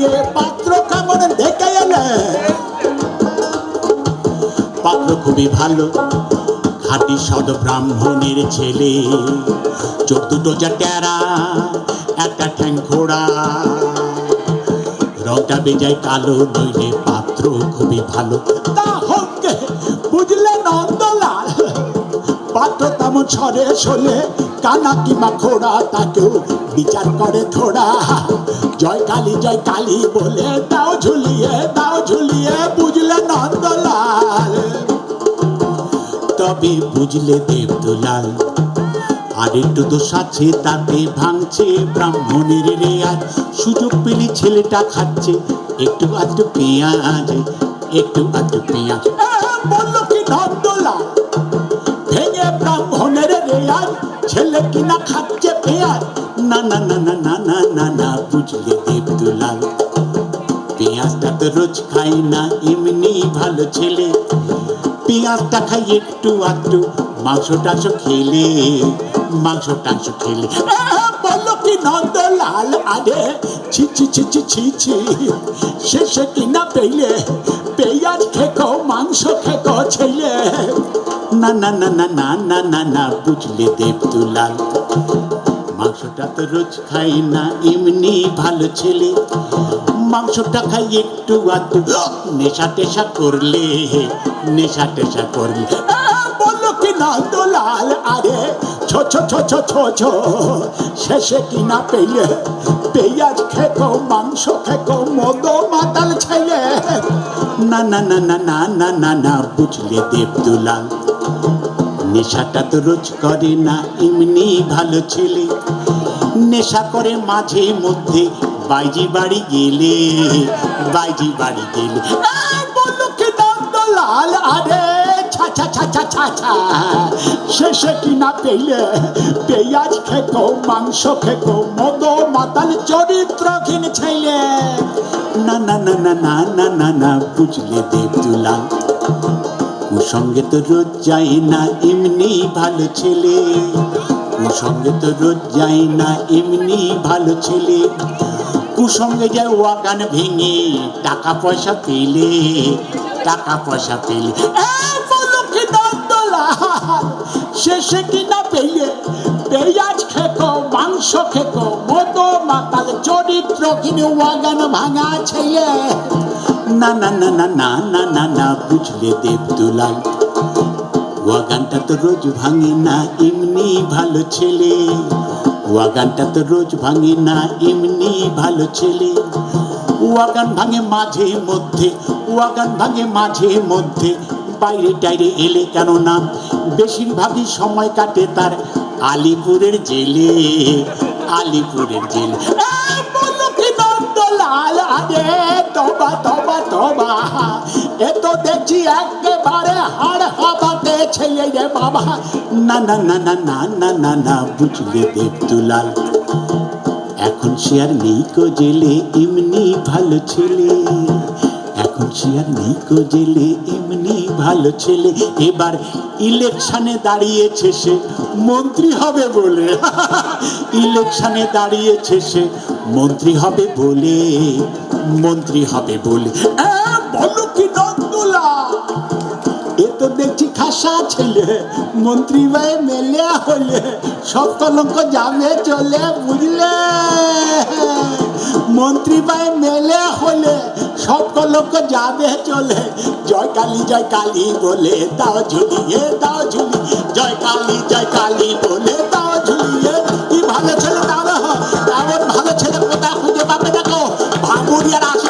বিয়ে পাত্র দেখে এলে। পাত্র খুবই ভালো, খাঁটি সদ ব্রাহ্মণের ছেলে। চোখ দুটো যা টেরা, একটা ঠ্যাং ঘোড়া রংটা বেজায় কালো, নইলে পাত্র খুবই ভালো। তা হোক বুঝলে নন্দলাল, পাত্র তেমন ছড়ে শোলে কানা কিমা খোড়া তাকেও বিচার করে থোড়া। জয় কালী জয় কালী বলে দাও ঝুলিয়ে দাও ঝুলিয়ে, বুঝলে নন্দলাল। তবে বুঝলে দেবদুলাল, আর একটু দোষ আছে, তাতে ভাঙছে ব্রাহ্মণের রেয়াজ। সুযোগ পেলে ছেলেটা খাচ্ছে, একটু আধটু পেঁয়াজ, একটু আধটু পেঁয়াজ। বলল কি নন্দলাল? ছেলে কিনা খাচ্ছে পেঁয়াজ। না না না না না না না না, বুঝলে দেবদুলাল পেঁয়াজটা তো রোজ খাই না, এমনি ভালো ছেলে। পেঁয়াজটা খাই একটু আধটু মাংস টাংস খেলে মাংস টাংস খেলে বলল কি নন্দলাল, আরে ছি ছি ছি ছি ছি ছি। শেষে কিনা পেলে, পেঁয়াজ খেকো, মাংস খেকো, ছেলে। না না না না না না না না বুঝলে দেবদুলাল। মাংসটা তো রোজ খাই না, এমনি ভালো ছেলে। মাংসটা খাই একটু আধটু, নেশা টেশা করলে, নেশা টেশা করলে। বলল কি নন্দলাল আরে, ছো ছো ছো ছো ছো ছো, শেষে কিনা পেলে পেঁয়াজ খেকো মাংস, খেকো মদ মাতাল ছেলে। না না না না না না না না, বুঝলে দেবদুলাল। নেশাটা তো রোজ করে না, এমনি ভালো ছেলে। নেশা করে মাঝে মধ্যে বাইজি বাড়ি গেলে, বাইজি বাড়ি গেলে। নন্দলাল আরে ছা ছা ছা কিনা পেলে পেঁয়াজ খেকো মাংস খেকো মদ, মাতাল, চরিত্রহীন ছেলে। না না না না না না না না, বুঝলে দেবদুলাল কুসঙ্গে তো রোজ যাই না, এমনি ভালো ছেলে। কুসঙ্গে তো রোজ যাই না, এমনি ভালো ছেলে। কুসঙ্গে যায় ওয়াগান ভেঙে টাকা পয়সা পেলে, টাকা পয়সা পেলে। শেষে কিনা পেলে, পেঁয়াজ খেকো মাংস খেকো মাতাল চরিত্র কিনে ওয়াগান ভাঙা ছেলে না না না না না না না না, বুঝলে দেবদুলাল। ওয়াগানটা তো রোজ ভাঙে না, এমনি ভালো ছেলে। ওয়াগানটা তো রোজ ভাঙে না, এমনি ভালো ছেলে। ওয়াগান ভাঙে মাঝে মধ্যে, ওয়াগান ভাঙে মাঝে মধ্যে। বাইরে টাইরে এলে কেন না বেশিরভাগই সময় কাটে তার আলিপুরের জেলে। আলিপুরের জেলে। দেখছি একেবারে হাড় রে বাবা। না না না না না না না না, বুঝলে এখন সে আর নেই কো জেলে, এমনি ভালো ছেলে। এখন সে আর নেই কো জেলে, এমনি ভালো ছেলে। এবার ইলেকশনে দাঁড়িয়েছে সে, মন্ত্রী হবে বলে। ইলেকশনে দাঁড়িয়েছে সে মন্ত্রী হবে বলে, মন্ত্রী হবে বলে। বলো কি এ তো দেখছি খাসা ছেলে, মন্ত্রী ভাই মেলে হলে সব কলঙ্ক যাবে চলে বুঝলে? মন্ত্রী ভাই মেলে হলে সব কলঙ্ক যাবে চলে। জয় কালী জয় কালী বলে দাও ঝুলিয়ে, দাও ঝুলি। জয় কালী জয় কালী বলে দাও বুড়িয়ারা আসি